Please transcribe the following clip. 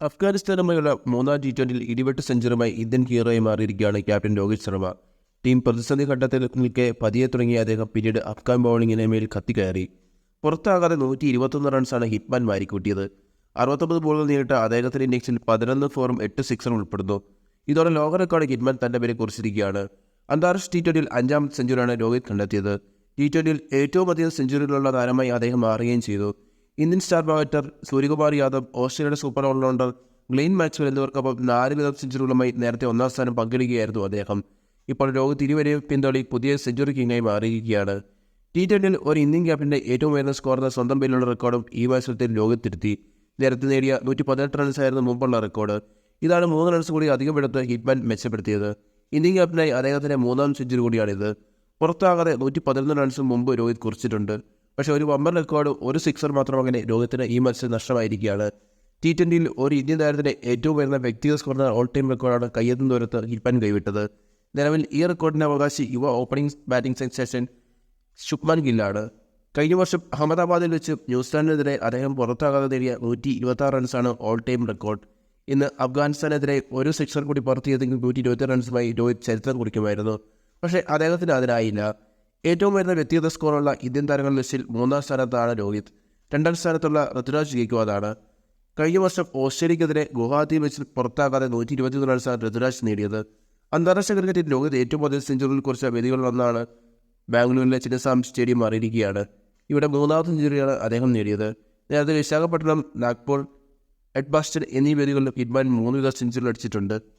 അഫ്ഗാനിസ്ഥാനുമായുള്ള മൂന്നാം T ട്വന്റിയിൽ ഇരുപെട്ട് സെഞ്ചുറിയുമായി Indian ഹീറോയി മാറിയിരിക്കുകയാണ് captain Rohit Sharma. Team പ്രതിസന്ധി ഘട്ടത്തിൽ നിൽക്കെ പതിയെ തുടങ്ങിയ അദ്ദേഹം പിന്നീട് അഫ്ഗാൻ ബൗളിങ്ങിന് മേൽ കത്തിക്കയറി പുറത്താകാതെ നൂറ്റി ഇരുപത്തൊന്ന് റൺസാണ് ഹിറ്റ്മാൻ വാരിക്കൂട്ടിയത് അറുപത്തൊമ്പത് ബോളുകൾ നേരിട്ട അദ്ദേഹത്തിന്റെ ഇന്നിംഗ്സിൽ പതിനൊന്ന് ഫോറും എട്ട് സിക്സറും ഉൾപ്പെടുന്നു. ഇതോടെ ലോക റെക്കോർഡ് ഹിറ്റ്മാൻ തന്റെ പേരെ കുറിച്ചിരിക്കുകയാണ്. അന്താരാഷ്ട്ര ടി ട്വന്റിയിൽ അഞ്ചാമത്തെ സെഞ്ചുറിയാണ് രോഹിത് കണ്ടെത്തിയത്. ടി ട്വന്റിയിൽ ഏറ്റവും അധികം സെഞ്ചുറികളുള്ള താരമായി അദ്ദേഹം മാറുകയും ചെയ്തു. Indian star batter Suryakumar Yadav ഓസ്ട്രേലിയയുടെ സൂപ്പർ ഓൾറൗണ്ടർ ഗ്ലെയിൻ മാക്സ്വൽ എന്നിവർക്കൊപ്പം നാല് വീതം സെഞ്ചുറികളുമായി നേരത്തെ ഒന്നാം സ്ഥാനം പങ്കിടുകയായിരുന്നു അദ്ദേഹം. ഇപ്പോൾ രോഹിത് ഇരുവരെയും പിന്തള്ളി പുതിയ സെഞ്ചുറി കിങ്ങായി മാറിയിരിക്കുകയാണ്. ടി ട്വന്റിയിൽ ഒരു ഇന്ത്യൻ ക്യാപ്റ്റന്റെ ഏറ്റവും ഉയർന്ന സ്കോർ എന്ന സ്വന്തം പേരിലുള്ള റെക്കോർഡും ഈ മത്സരത്തിൽ രോഹിത് തിരുത്തി നേരത്തെ നേടിയ നൂറ്റി പതിനെട്ട് റൺസായിരുന്നു മുമ്പുള്ള റെക്കോർഡ്. ഇതാണ് മൂന്ന് റൺസ് കൂടി അധികം എടുത്ത് ഹിറ്റ്മാൻ മെച്ചപ്പെടുത്തിയത്. ഇന്ത്യൻ ക്യാപ്റ്റനായി അദ്ദേഹത്തിന്റെ മൂന്നാം സെഞ്ചുറി കൂടിയാണിത്. പുറത്താകാതെ നൂറ്റി പതിനൊന്ന് റൺസും മുമ്പ് രോഹിത് കുറിച്ചിട്ടുണ്ട്. പക്ഷേ ഒരു വമ്പർ റെക്കോർഡ് ഒരു സിക്സർ മാത്രം അങ്ങനെ രോഹിത്തിന് ഈ മത്സരം നഷ്ടമായിരിക്കുകയാണ്. ടി ട്വന്റിയിൽ ഒരു ഇന്ത്യൻ താരത്തിന്റെ ഏറ്റവും ഉയർന്ന വ്യക്തിഗത സ്കോറിന് ഓൾ ടൈം റെക്കോർഡാണ് കയ്യെത്തും ദൂരത്ത് ഹിറ്റ്മാൻ കൈവിട്ടത്. നിലവിൽ ഈ റെക്കോർഡിന്റെ അവകാശി യുവ ഓപ്പണിംഗ് ബാറ്റിംഗ് സെൻസേഷൻ ശുഭ്മാൻ ഗില്ലാണ് കഴിഞ്ഞ വർഷം അഹമ്മദാബാദിൽ വെച്ച് ന്യൂസിലാൻഡിനെതിരെ അദ്ദേഹം പുറത്താകാതെ നേടിയ നൂറ്റി ഇരുപത്താറ് റൺസാണ് ഓൾ ടൈം റെക്കോർഡ് ഇന്ന് അഫ്ഗാനിസ്ഥാനെതിരെ ഒരു സിക്സർ കൂടി പുറത്തിയതെങ്കിൽ നൂറ്റി ഇരുപത്തി റൺസുമായി രോഹിത് ചരിത്രം കുറിക്കുമായിരുന്നു. പക്ഷേ അദ്ദേഹത്തിന് അതിനായില്ല ഏറ്റവും വരുന്ന വ്യക്തിഗത സ്കോറുള്ള ഇന്ത്യൻ താരങ്ങളുടെ ലിസ്റ്റിൽ മൂന്നാം സ്ഥാനത്താണ് രോഹിത്. രണ്ടാം സ്ഥാനത്തുള്ള ഋതുരാജ് ഗേക്വാദാണ് കഴിഞ്ഞ വർഷം ഓസ്ട്രേലിയക്കെതിരെ ഗുവാഹത്തി മെച്ചിൽ പുറത്താകാതെ നൂറ്റി ഇരുപത്തിയൊന്ന് റൺസാണ് ഋതുരാജ് നേടിയത്. അന്താരാഷ്ട്ര ക്രിക്കറ്റിൽ രോഹിത് ഏറ്റവും അധികം സെഞ്ചുറികൾ കുറിച്ച വേദികളിലൊന്നാണ് ബാംഗ്ലൂരിലെ ചിന്നസ്വാമി സ്റ്റേഡിയം മാറിയിരിക്കുകയാണ്. ഇവിടെ മൂന്നാമത്തെ സെഞ്ചുറിയാണ് അദ്ദേഹം നേടിയത്. നേരത്തെ വിശാഖപട്ടണം നാഗ്പൂർ എഡ്ബാസ്റ്റൺ എന്നീ വേദികളിലും ഇൻമാൻ മൂന്ന് വിധ സെഞ്ചുറികൾ അടിച്ചിട്ടുണ്ട്.